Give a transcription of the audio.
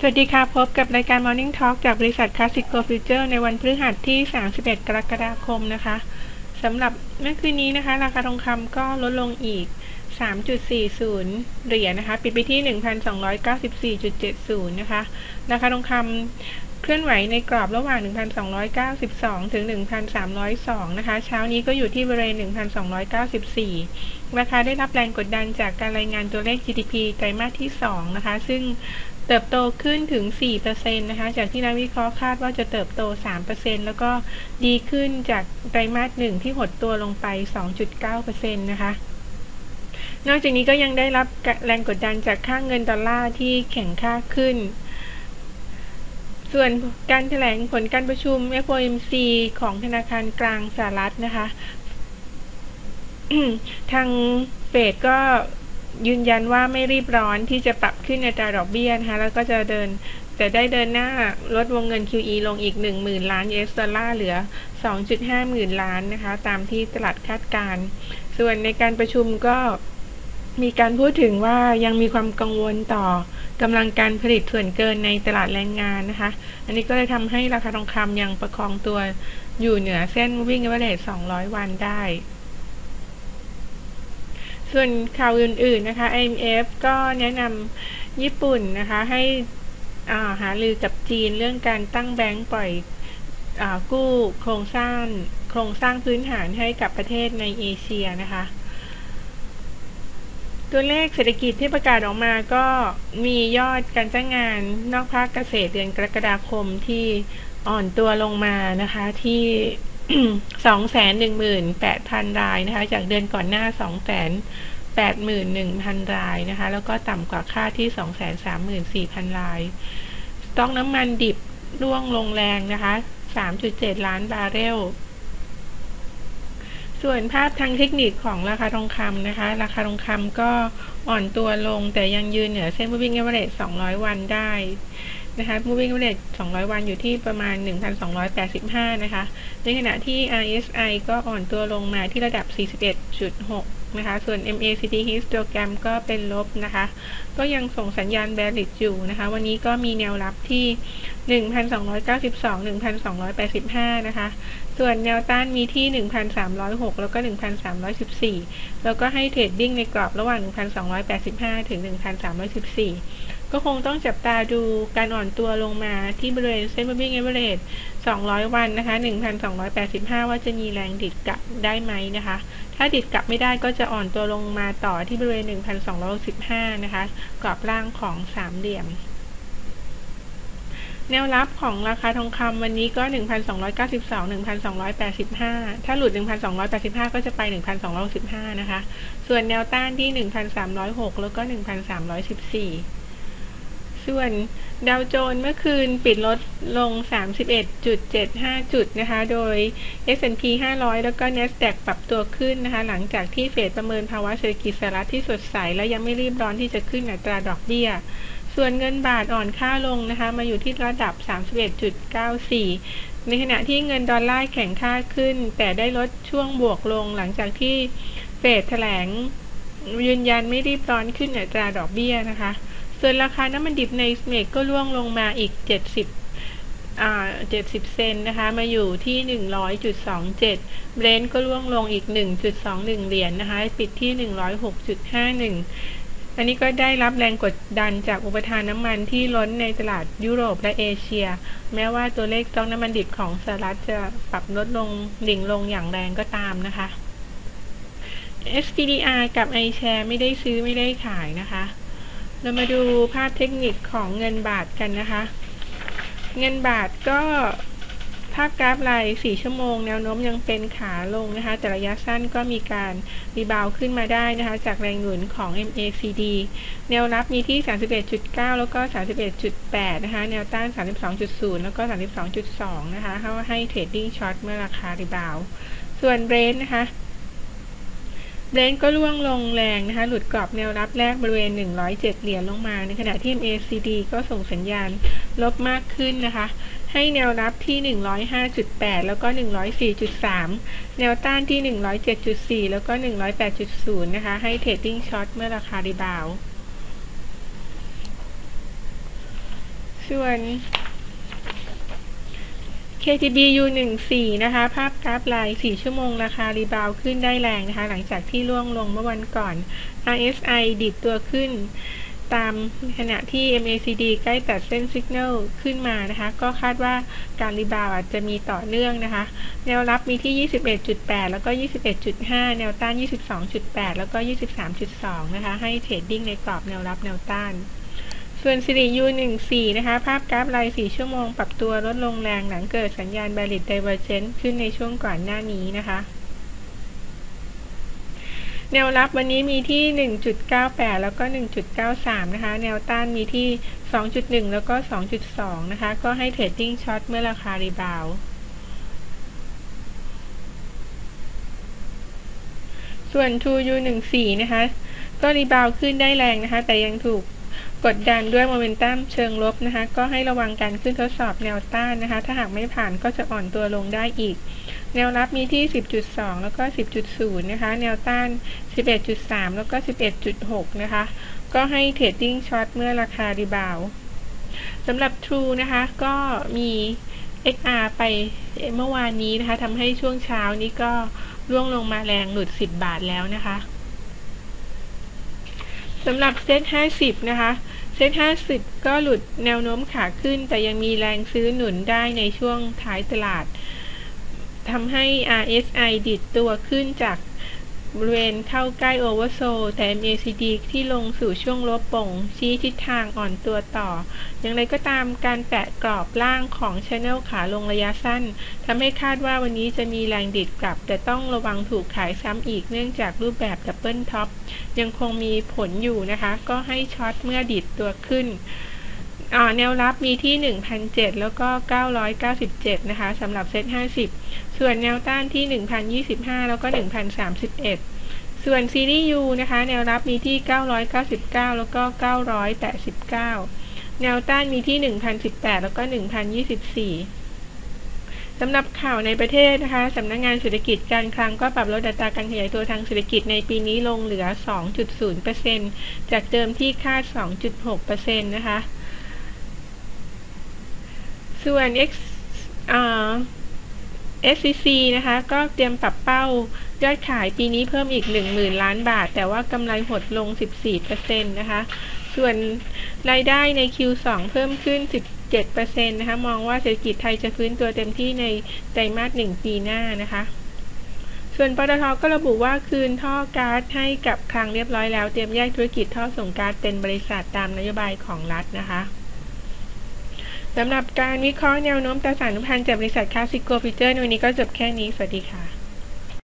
สวัสดีค่ะ พบกับรายการ Morning Talk จากบริษัท Classic Go Future ในวันพฤหัสที่ 31 กรกฎาคมนะคะสำหรับเมื่อคืนนี้นะคะ ราคาทองคำก็ลดลงอีก 3.40 เหรียญนะคะ ปิดไปที่ 1,294.70 นะคะ ราคาทองคำเคลื่อนไหวในกรอบระหว่าง 1,292 ถึง 1,302 นะคะ เช้านี้ก็อยู่ที่บริเวณ 1,294 ราคาได้รับแรงกดดันจากการรายงานตัวเลข GDP ไตรมาสที่ 2 นะคะ ซึ่ง เติบโตขึ้นถึง 4%นะคะ จากที่นักวิเคราะห์คาดว่าจะเติบโต 3%แล้วก็ดีขึ้นจากไตรมาสหนึ่งที่หดตัวลงไป 2.9%นะคะ นอกจากนี้ก็ยังได้รับแรงกดดันจากค่างเงินดอลลาร์ที่แข็งค่าขึ้น ส่วนการแถลงผลการประชุม FOMC ของธนาคารกลางสหรัฐนะคะ ทางเฟดก็ ยืนยันว่าไม่รีบร้อนที่จะปรับขึ้นในตราดอกเบี้ยนะคะแล้วก็จะเดินแต่ได้เดินหน้าลดวงเงิน QE ลงอีก 10,000 ล้าน US ดอลลาร์เหลือ 2.5 หมื่นล้านนะคะ ตามที่ตลาดคาดการ ส่วนในการประชุมก็มีการพูดถึงว่ายังมีความกังวลต่อกำลังการผลิตส่วนเกินในตลาดแรงงานนะคะ อันนี้ก็เลยทำให้ราคาทองคำยังประคองตัวอยู่เหนือเส้น moving average 200 วันได้ ส่วนข่าวอื่นๆนะคะ IMF ก็แนะนำญี่ปุ่นนะคะให้หาลือกับจีนเรื่องการตั้งแบงก์ปล่อยอกู้โครงสร้างโครงสร้างพื้นฐานให้กับประเทศในเอเชียนะคะ ตัวเลขเศรษฐกิจที่ประกาศออกมาก็มียอดการจ้างงานนอกภาคเกษตรเดือนกรกฎาคมที่อ่อนตัวลงมานะคะที่ สองแสนหนึ่งหมื่นแปดพันรายนะคะ จากเดือนก่อนหน้าสองแสนแปดหมื่นหนึ่งพันรายนะคะ แล้วก็ต่ำกว่าค่าที่สองแสนสามหมื่นสี่พันราย สต็อกน้ำมันดิบร่วงลงแรงนะคะสามจุดเจ็ดล้านบาร์เรล ส่วนภาพทางเทคนิคของราคาทองคำนะคะ ราคาทองคำก็อ่อนตัวลงแต่ยังยืนเหนือเส้น moving average 200 วันได้ นะคะ moving average 200 วันอยู่ที่ประมาณ 1,285 นะคะ ในขณะที่ RSI ก็อ่อนตัวลงมาที่ระดับ 41.6 นะคะ ส่วน MACD histogram ก็เป็นลบนะคะ ก็ยังส่งสัญญาณ bearish อยู่นะคะ วันนี้ก็มีแนวรับที่ 1,292 1,285 นะคะ ส่วนแนวต้านมีที่ 1,306 แล้วก็ 1,314 แล้วก็ให้เทรดดิ้งในกรอบระหว่าง 1,285 ถึง 1,314 ก็คงต้องจับตาดูการอ่อนตัวลงมาที่บริเวณเส้น moving average 200 วันนะคะ 1,285 ว่าจะมีแรงดิดกลับได้ไหมนะคะ ถ้าดิดกลับไม่ได้ก็จะอ่อนตัวลงมาต่อที่บริเวณ 1,215 นะคะ กรอบล่างของสามเหลี่ยม แนวรับของราคาทองคำวันนี้ก็ 1,292 1,285 ถ้าหลุด 1,285 ก็จะไป 1,215นะคะ ส่วนแนวต้านที่ 1,306 แล้วก็ 1,314 ส่วนดาวโจนส์เมื่อคืนปิดลดลง 31.75 จุดนะคะ โดย S&P 500 แล้วก็ NASDAQ ปรับตัวขึ้นนะคะ หลังจากที่เฟดประเมินภาวะเศรษฐกิจสหรัฐที่สดใส และยังไม่รีบร้อนที่จะขึ้นอัตราดอกเบี้ย ส่วนเงินบาทอ่อนค่าลงนะคะ มาอยู่ที่ระดับ 31.94 ในขณะที่เงินดอลลาร์แข็งค่าขึ้น แต่ได้ลดช่วงบวกลง หลังจากที่เฟดแถลงยืนยันไม่รีบร้อนขึ้นอัตราดอกเบี้ยนะคะ ส่วนราคาน้ำมันดิบในสเมกก็ร่วงลงมาอีก 70อ่า70 เซนนะคะ มาอยู่ที่ 100.27 เบรนท์ก็ร่วงลงอีก 1.21 เหรียญนนะคะ ปิดที่ 106.51 อันนี้ก็ได้รับแรงกดดันจากอุปทานน้ำมันที่ล้นในตลาดยุโรปและเอเชีย แม้ว่าตัวเลขต้องน้ำมันดิบของสหรัฐจะปรับลดลงดิ่งลงอย่างแรงก็ตามนะคะ SPDR กับ iShare ไม่ได้ซื้อไม่ได้ขายนะคะ เรามาดูภาพเทคนิคของเงินบาทกันนะคะ เงินบาทก็ภาพกราฟราย 4 ชั่วโมง แนวโน้มยังเป็นขาลงนะคะ แต่ระยะสั้นก็มีการรีบาวขึ้นมาได้นะคะ จากแรงหนุนของ MACD แนวรับมีที่ 31.9 แล้วก็ 31.8 นะคะ แนวต้าน 32.0 แล้วก็ 32.2 นะคะ เขาให้เทรดดิ้งช็อตเมื่อราคารีบาว ส่วนเบรนนะคะ เบรนก็ร่วงลงแรงนะคะ หลุดกรอบแนวรับแรกบริเวณ 107 เหรียญลงมา ในขณะที่ MACD ก็ส่งสัญญาณลบมากขึ้นนะคะ ให้แนวรับที่ 105.8 แล้วก็ 104.3 แนวต้านที่ 107.4 แล้วก็ 108.0 นะคะ ให้เทรดดิ้งช็อตเมื่อราคารีบาว ส่วน KTB U14 นะคะ ภาพกราฟลาย 4 ชั่วโมง ราคารีบาวขึ้นได้แรงนะคะ หลังจากที่ล่วงลงเมื่อวันก่อน RSI ดิดตัวขึ้น ตามขณะที่ MACD ใกล้ตัดเส้นสัญญาณขึ้นมานะคะ ก็คาดว่าการรีบาวอาจจะมีต่อเนื่องนะคะ แนวรับมีที่ 21.8 แล้วก็ 21.5 แนวต้าน 22.8 แล้วก็ 23.2 นะคะ ให้เทรดดิ้งในกรอบแนวรับแนวต้าน ส่วนสิริยู14นะคะ ภาพกราฟราย4ชั่วโมงปรับตัวลดลงแรงหลังเกิดสัญญาณ Bearish Divergence ขึ้นในช่วงก่อนหน้านี้นะคะแนวรับวันนี้มีที่ 1.98 แล้วก็ 1.93 นะคะ แนวต้านมีที่ 2.1 แล้วก็ 2.2 นะคะ ก็ให้เทรดดิ้งช็อตเมื่อราคารีบาวส่วน 2U 14นะคะ ก็รีบาวขึ้นได้แรงนะคะ แต่ยังถูก กดดันด้วยโมเมนตัมเชิงลบนะคะ ก็ให้ระวังการขึ้นทดสอบแนวต้านนะคะ ถ้าหากไม่ผ่านก็จะอ่อนตัวลงได้อีก แนวรับมีที่ 10.2 แล้วก็ 10.0 นะคะ แนวต้าน 11.3 แล้วก็ 11.6 นะคะ ก็ให้เทรดดิ้งช็อตเมื่อราคารีบาวสำหรับ True นะคะ ก็มี XR ไปเมื่อวานนี้นะคะทำให้ช่วงเช้านี้ก็ร่วงลงมาแรงหลุด 10 บาทแล้วนะคะ สำหรับเซ็ต50 นะคะ เซ็ต50 ก็หลุดแนวโน้มขาขึ้น แต่ยังมีแรงซื้อหนุนได้ในช่วงท้ายตลาดทำให้ RSI ดิดตัวขึ้นจาก บริเวณเข้าใกล้โอเวอร์โซแต่ MACD ที่ลงสู่ช่วงลบป่ง ชี้ทิศทางอ่อนตัวต่อ อย่างไรก็ตามการแตะกรอบล่างของชแนลขาลงระยะสั้นทำให้คาดว่าวันนี้จะมีแรงดิดกลับ แต่ต้องระวังถูกขายซ้ำอีกเนื่องจากรูปแบบดับเบิลท็อปยังคงมีผลอยู่นะคะ ก็ให้ช็อตเมื่อดิดตัวขึ้น แนวรับมีที่ 1,007 แล้วก็ 997 นะคะสำหรับเซ็ต50 ส่วนแนวต้านที่ 1,025 แล้วก็ 1,031 ส่วนซีรีส์ U นะคะ แนวรับมีที่ 999 แล้วก็ 989 แนวต้านมีที่ 1,018 แล้วก็ 1,024สำหรับข่าวในประเทศนะคะสำนักงงานเศรษฐกิจการคลังก็ปรับลดอัตราการขยายตัวทางเศรษฐกิจในปีนี้ลงเหลือ 2.0%จากเดิมที่คาด 2.6%นะคะ ส่วน X อ่า SCC นะคะ ก็เตรียมปรับเป้ายอดขายปีนี้เพิ่มอีก 10,000 ล้านบาท แต่ว่ากำไรหดลง 14%นะคะ ส่วนรายได้ใน Q2 เพิ่มขึ้น 17%นะคะ มองว่าเศรษฐกิจไทยจะฟื้นตัวเต็มที่ในไตรมาส 1 ปีหน้านะคะ ส่วนปตทก็ระบุว่าคืนท่อก๊าซให้กับคลังเรียบร้อยแล้ว เตรียมแยกธุรกิจท่อส่งก๊าซเป็นบริษัทตามนโยบายของรัฐนะคะ สำหรับการวิเคราะห์แนวโน้มตราสารพันธ์จากบริษัทคาสิโกฟิเจอร์ในวันนี้ก็จบแค่นี้ สวัสดีค่ะ